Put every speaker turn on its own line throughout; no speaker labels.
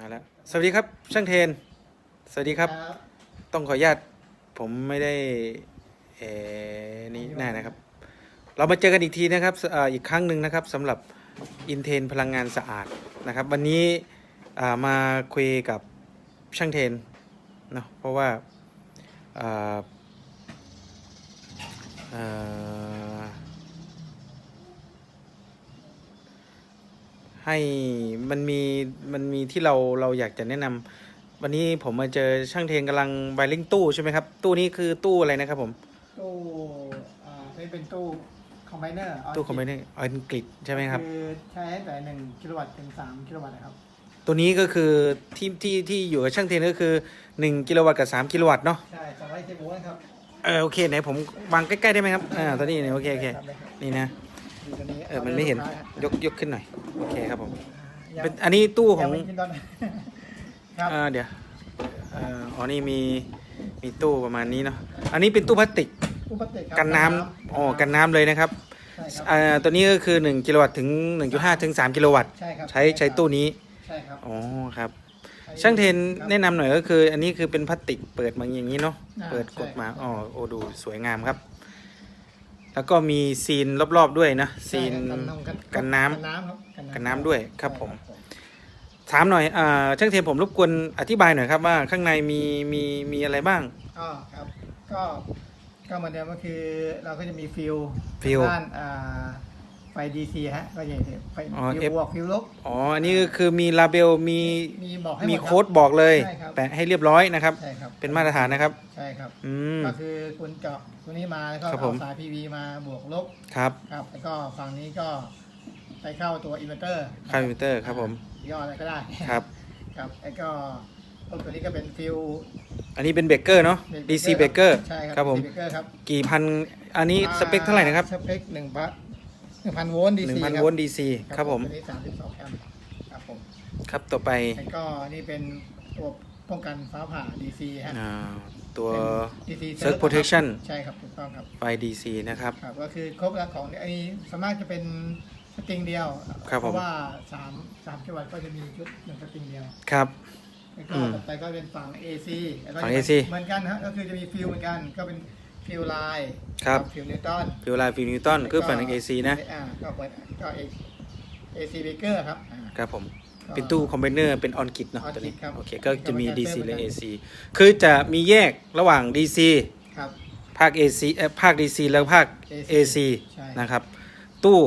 มาแล้วสวัสดีครับช่างเทน สวัสดีครับ ต้องขออนุญาตผมไม่ได้เออนี่หน้านะครับ เรามาเจอกันอีกทีนะครับเอ่ออีกครั้งหนึ่งนะครับสำหรับอินเทนพลังงานสะอาดนะครับ วันนี้อ่ามาคุยกับช่างเทนเนาะเพราะว่าอ่าเอ่อ ให้มันมีมันมีที่เราเราอยากจะแนะนำวันนี้ผมมาเจอช่างเทนกำลังไวริงตู้ใช่ไหมครับ ตู้นี้คือตู้อะไรนะครับผม
ตู้อ่าที่เป็นตู้คอมไบเนอร์
ตู้คอมพิวเตอร์อังกฤษใช่ไหมครับ
คือใช้ตั้งแต่หนึ่งกิโลวัตต์ถึงสามกิโลวัตต์นะครับ
ตัวนี้ก็คือที่ที่ที่อยู่กับช่างเทนก็คือ1กิโลวัตต์กับ3กิโลวัตต์เนาะ
ใช่สองร้อยสิบโวลต์ครับ
เออโอเคไหนผมวางใกล้ๆได้ไหมครับอ่าตัวนี้เนี่ยโอเคโอเค
ครับได้ครับ
นี่นะ
ดูตัวนี้
เออมันไม่เห็น
ลูกค้าครับ
ยกยกขึ้นหน่อยโอเคครับผม
ยัง
เป็นอันนี้ตู้ข
ยั
อง
ไม่กินตอนไหนครับ
อ่าเดี๋ยวเอ่ออ๋อนี่มีมีตู้ประมาณนี้เนาะอันนี้เป็นตู้พลาสติก
ตู้พลาสติกครับ
กันน้ำอ๋อกันน้ำเลยนะครับ
ใช่ครับ
อ่าตัวนี้ก็คือ 1กิโลวัตต์ถึง 1.5 ถึง 3 กิโลวัตต์
ใช่ครับ
ใช้ใช้ตู้นี้
ใช่ครับ
อ๋อครับ
ใช้
ช่างเทน
ครับ
แนะนำหน่อยก็คือ อันนี้คือเป็นพลาสติกเปิดมาอย่างนี้เนาะ
อ่า
เปิดกดมา
ใช่
อ๋อโอ้ดูสวยงามครับ แล้วก็มีซีนรอบๆด้วยนะ
ใช่
ซีน
ครับ
กันน้ำ
กันน้ำครับ
กันน้ำด้วยครับผม
ใช่
ถามหน่อยอ่าช่างเทนผมรบกวนอธิบายหน่อยครับว่าข้างในมีมีมีอะไรบ้าง
อ๋อครับ ก็ก็เหมือนเดิมก็คือเราก็จะมีฟิล
ฟิล
ด้านอ่า ไฟ DC ฮะก็อย่างเห็นไฟ
อ๋อ
ฟิ
F
ลบวกฟิลลบ
อ๋ออันนี้ก็คือมีลาเบลมี
มีบอกให้
มี
หดรับ
โค้ดบอกเลย
ใช่ครับ
แปะให้เรียบร้อยนะครับ
ใช่ครับ
เป็นมาตรฐานนะครับ
ใช่ครับ
อืม
ก็คือคุณเจาะตัวนี้มาแล้วก็
ครับผ
เอา
ม
สาย PV มาบวกลบ
ครับ
ครับ แล้วก็ฝั่งนี้ก็ไปเข้าตัวอินเวอร์เตอร์
คาร์บิเตอร์ครับผม
ย่ออะไรก็ได้
ครับ
ครับแล้วก็พวกตัวนี้ก็เป็นฟิล
อันนี้เป็นเบเกอร์เนาะ DC เบเกอร์
ใช่ครับ
ครับผม
เบเกอร์ครับ
กี่พันอันนี้สเปคเท่าไหร่นะครับ
สเปคหนึ่งพัน หนึ่งพันโวลต์ DC
หนึ่งพัน
ครับ
โวลต์ดีซีครับผม
ตัวนี้สามสิบสองแอมป์ครับผม
ครับต่อไป
แล้วก็นี่เป็นตัวป้องกันฟ้าผ่า DC ฮะ
อ่าตัว
เป็น DC
Surge Protection
ใช่ครับถูกต้องครับ
ไฟ DC นะครับ
ครับก็คือครบแล้วของไอ้สามารถจะเป็นสตริงเดียว
ครับผม
เพราะว่าสามสามจังหวัดก็จะมีชุดหนึ่งสตริงเดียว
ครับ
แล้วก็
อืม
ต่อไปก็เป็นฝั่ง AC แล้วก็
ฝั่ง
จะ
AC
เหมือนกันฮะก็คือจะมีฟิลเหมือนกัน ก็เป็น ฟิลไลน์
ครับ
ฟิลนิวตัน
ฟิวไลน์ฟิวนิวตันคือฝั่งหนึ่ง AC นะ
อ่าก็เปิดก็ AC Baker ครับอ่า
ครับผม
ก็
เป็นตู้คอมไบเนอร์เป็นออนกิตเนาะ
On-kit
ตัวนี้
ครับ
โอเคก็จะมี
ก็เป็น
DC และ
เหมือนกัน
AC คือจะมีแยกระหว่าง DC
ครับ
ภาค AC เอ่อภาค DC แล้วภาค
AC
AC
ใช่
นะครับ ตู้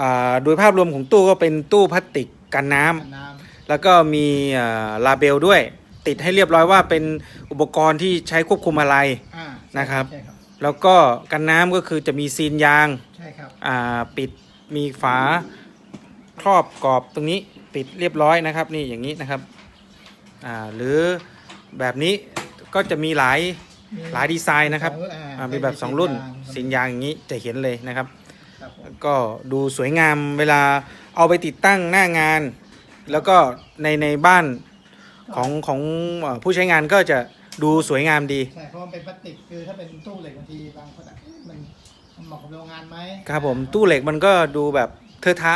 อ่าโดยภาพรวมของตู้ก็เป็นตู้พลาสติกกันน้ำ
กันน้
แล้วก็มีอ่าลาเบลด้วย ติดให้เรียบร้อยว่าเป็นอุปกรณ์ที่ใช้ควบคุมอะไรำ
อ่าใช่
นะครับ
ใช่ครับ
แล้วก็กันน้ำก็คือจะมีซีนยาง
ใช่ครับ
อ่าปิดมีฝาครอบกรอบตรงนี้ปิดเรียบร้อยนะครับ นี่อย่างนี้นะครับอ่าหรือแบบนี้ก็จะมีหลายหลายดีไซน์นะครับ
สองอ่า
อ่ามีแบบสองรุ่น
สี
ซีนยางอย่างนี้จะเห็นเลยนะครับ
ครับผม
ก็ดูสวยงามเวลาเอาไปติดตั้งหน้างาน แล้วก็ในในบ้านของของเอ่อผู้ใช้งานก็จะ ดูสวยงามดี
ใช่เพราะมันเป็นพลาสติกคือถ้าเป็นตู้เหล็กบางทีบางคนอะเอ๊ะมันมันเหมาะกับโรงงานไหม
ครับผมตู้เหล็กมันก็ดูแบบเทอะทะ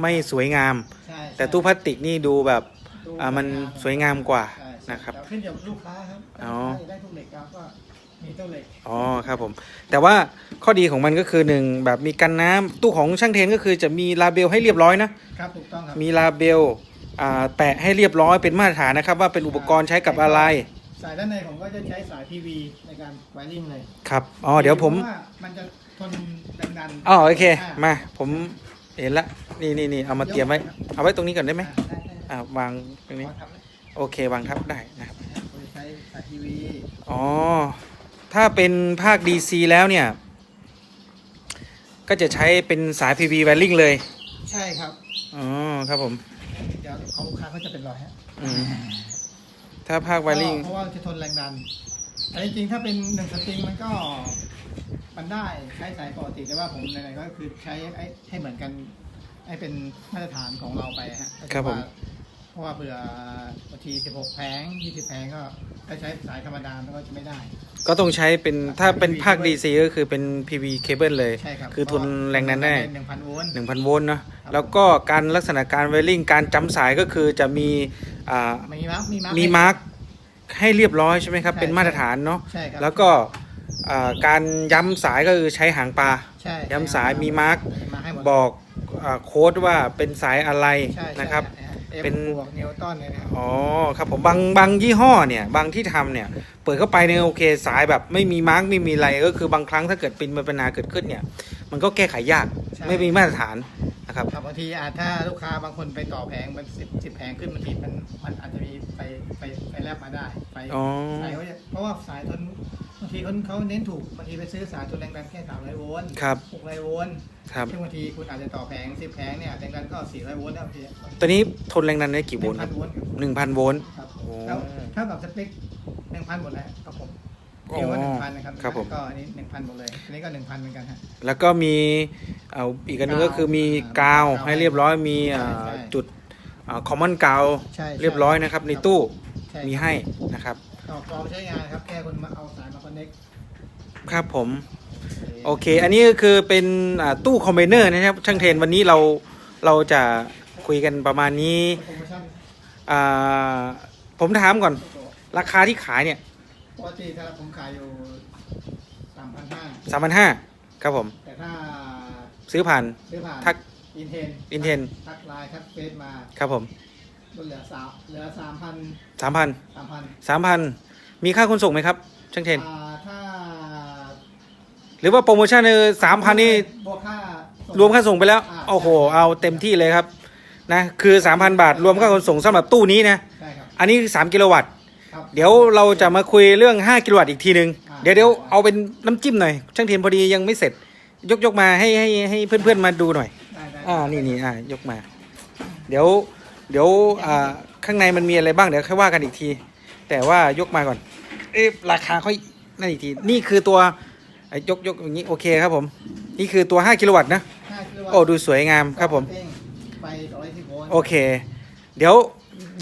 ไม่สวยงาม
ใช่
แต่ตู้พลาสติกนี่ดูแบบ
ตู้
อ่ามันสวยงามกว่า
ใช่ใช่
นะครับ
แต่ขึ้นอยู่กับลูกค้าครับ
อ๋อ
ถ้าลูกค้าอยากได้ตู้เหล็กครับก็มีตู้เหล็ก
อ๋อครับผม แต่ว่าข้อดีของมันก็คือหนึ่งแบบมีกันน้ำตู้ของช่างเทนก็คือจะมีลาเบลให้เรียบร้อยนะ
ครับถูกต้องครับ
มีลาเบลอ่าแปะให้เรียบร้อยเป็นมาตรฐานนะครับ ว่าเป็นอุปกรณ์ใช้กับอะไร
สายด้านในผมก็จะใช้สาย PV ในการไวริ่งเลย
ครับ อ๋อ เดี๋ยวผม
พราะว่ามันจะทนแรงดัน
อ๋อ โอเค
อ่าม
มา ผมเห็นละ นี่นี่นี่เอามาเตรียมไว้ เอาไว้ตรงนี้ก่อนได้ไหม
อ่าได้ได้
อ่าวางตรงนี้
ขอทำเลย
โอเควางทับได้นะครับ
ผมจะใช้สาย PV
อ๋อ ถ้าเป็นภาค DC แล้วเนี่ย ก็จะใช้เป็นสาย PV wiring เลย
ใช่ครับ
อ๋อ ครับผม
เดี๋ยวของลูกค้าเขาจะเป็นรอยฮะ
อืม ถ้าภาค wiring
เพราะว่าจะทนแรงดัน แต่จริงๆ ถ้าเป็นหนึ่งสตริงมันก็มันได้ใช้สายปกติแต่ว่าผมไหนๆก็คือใช้ให้ให้เหมือนกัน ให้เป็นมาตรฐานของเราไปฮะ
ครับผม
เพราะว่าเบื่อบางที16 แผง 20 แผงก็ถ้าใช้สายธรรมดามันก็จะไม่ได้
ก็ต้องใช้เป็นถ้าเป็นภาค DC ก็คือเป็น PV cable เลย
ใช่ครับ
คือทนแรงดันได้
1,000 โวลต์
1,000 โวลต์เนอะแล้วก็การลักษณะการ wiring การจำสายก็คือจะมี อ่า
มีมาร์กมีมาร์ก
มีมาร์กให้เรียบร้อยใช่ไหมครับ
ใช่
เป็นมาตรฐานเนาะ
ใช่ครับ
แล้วก็อ่าการย้ำสายก็คือใช้หางปลา
ใช่
ย้ำสายมีมาร์ก
มาให้หมด
บอกอาโค้ดว่าเป็นสายอะไร
ใช่ใช่
นะครับ
เอฟ
เป็น
บวกนิวตันเลยนะ
อ๋อครับผมบางบางยี่ห้อเนี่ยบางที่ทำเนี่ยเปิดเข้าไปเนี่ยโอเคสายแบบไม่มีมาร์กไม่มีอะไรก็คือบางครั้งถ้าเกิดเป็นปัญหาเกิดขึ้นเนี่ย มันก็แก้ไขยากไม่มีมาตรฐาน นะครับ
ครับบางทีอาจถ้าลูกค้าบางคนไปต่อแผงมันสิบสิบแผงขึ้นบางทีมันมันอาจจะมีไปไปไปแลบมาได้ไป
อ๋อ
สายเขาจะเพราะว่าสายทนบางทีคนเขาเน้นถูกบางทีไปซื้อสายทนแรงดันแค่สามร้อยโวลต์
ครับ
หกร้อยโวลต์
ครับ
ซึ่งบางทีคุณอาจจะต่อแผงสิบแผงเนี่ยแรงดันก็สี่ร้อยโวลต์แล้วบางที
ตัวนี้ทนแรงดันได้กี่โวลต์
พั
คนรับ
โวลต์ครับ
หนึ่งพันโวลต์
ครับ
โอ้
แล้วเท่ากับสเปคหนึ่งพันหมดแล้วครับผม
อ๋อ
เรียกว่าหนึ่งพันนะครับ
ครับผม
ก็อันนี้หนึ่งพันหมดเลยอันนี้ก็หนึ่งพันเหมือนกันฮะ
แล้วก็มี เอาอีกอันหนึงก็คือมีกาว
กาว
ให้เรียบร้อยมี
ใช่
อ่า
ใช่
จุดคอมมอนกาว
ใช่ใช่
เรียบร้อยนะครับ ในตู้
ใช่
มีให้นะครับ
ต่อกรองใช้งานครับแค่คุณมาเอาสายมาคอนเน็ก
ครับผม โอเค อันนี้ก็คือเป็นอ่าตู้คอมเบเนอร์นะครับ ช่างเทนวันนี้เราเราจะคุยกันประมาณนี้
โปรโมชั่น
อ่าผมถามก่อน ราคาที่ขายเนี่ย
ปกติถ้าผมขายอยู่สามพันห้า
สามพันห้าครับผม
แต่ถ้า
ซื้อผ่าน
ซื้อผ่าน
ทัก
อินเทน
Inten
ทักไลน์ทักเฟซมา
ครับผม
ลดเหลือสามเหลือสามพัน
สามพัน
สามพัน
สามพันมีค่าขนส่งไหมครับช่างเทน
อ่าถ้า
หรือว่าโปรโมชั่นคือสามพันนี่
บวกค่าส่ง
รวมค่าส่งไปแล้ว
อ่า
โอ้โห เอาเต็มที่เลยครับนะคือ 3,000 บาท รวมค่าขนส่งสำหรับตู้นี้นะ
ใช่ครับ
อันนี้คือ3กิโลวัตต์
ครับ
เดี๋ยวเราจะมาคุยเรื่อง 5 กิโลวัตต์อีกทีหนึ่ง
อ่า
เดี๋ยวเดี๋ยวเอาเป็นน้ำจิ้มหน่อย ช่างเทียนพอดียังไม่เสร็จ ยกยกมาให้ให้ให้เพื่อนๆมาดูหน่อย
ได้ได้
อ่านี่นี่อ่ายกมา เดี๋ยว เดี๋ยวอ่าข้างในมันมีอะไรบ้างเดี๋ยวค่อยว่ากันอีกที แต่ว่ายกมาก่อน เอ๊ะราคาค่อยนั่นอีกทีนี่คือตัวไอ้ยกยกอย่างนี้โอเคครับผม นี่คือตัว 5 กิโลวัตต์นะ
ห้ากิโลวัตต์
โอ้ดูสวยงามครับผม
เองไปร้อยสิบโวลต์
โอเค เดี๋ยว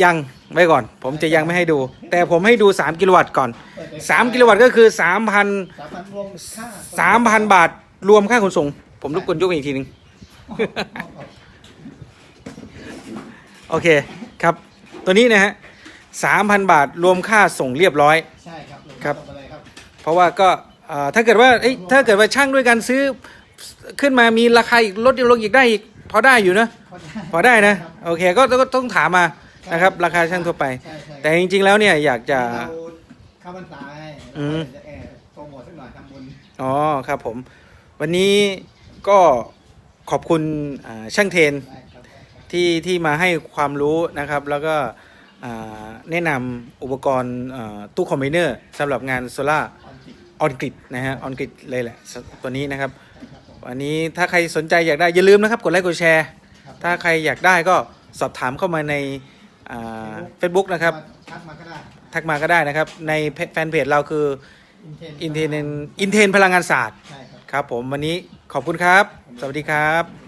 ยังไว้ก่อน ผมจะยังไม่ให้ดู แต่ผมให้ดู 3 กิโลวัตต์ก่อน
เปิดไป
3กิโลวัตต์ก็คือ 3,000
สามพันรวมค่า
3,000 บาท รวมค่าขนส่ง ผมรบกวนยกอีกทีหนึงโอเคครับ ตัวนี้นะฮะ3,000บาทรวมค่าส่งเรียบร้อย
ใช่ครับ
ครับ
ส่งไปเลยครับ
เพราะว่าก็เอ่อถ้าเกิดว่าเอ้ยถ้าเกิดว่าช่างด้วยกันซื้อขึ้นมามีราคาอีกลดลงอีกได้อีกพอได้อยู่นะพอได้นะ โอเคก็ก็ต้องถามมานะครับ ราคาช่างทั่วไป
ใช่ใช่
แต่จริง ๆ แล้วเนี่ยอยากจะ
เราเข้าพรรษาให้
อืม
จะแอบโปรโมทสักหน่อยทำบุญ
อ๋อครับผม วันนี้ก็ขอบคุณช่างเทนที่ที่มาให้ความรู้นะครับ แล้วก็แนะนำอุปกรณ์ตู้คอมบิเนอร์สำหรับงานโซล่า
ออน
กริดนะฮะออนกริดเลยแหละตัวนี้นะครับ วันนี้ถ้าใครสนใจอยากได้อย่าลืมนะครับ กดไลค์กดแชร์ ถ้าใครอยากได้ก็สอบถามเข้ามาในเฟซบุ๊กนะครับ
ทักมาก็ได้
ทักมาก็ได้นะครับ ในแฟนเพจเราคือ
อินเทน
อินเทนพลังงานศาสตร์ ครับผมวันนี้ขอบคุณครับ สวัสดีครับ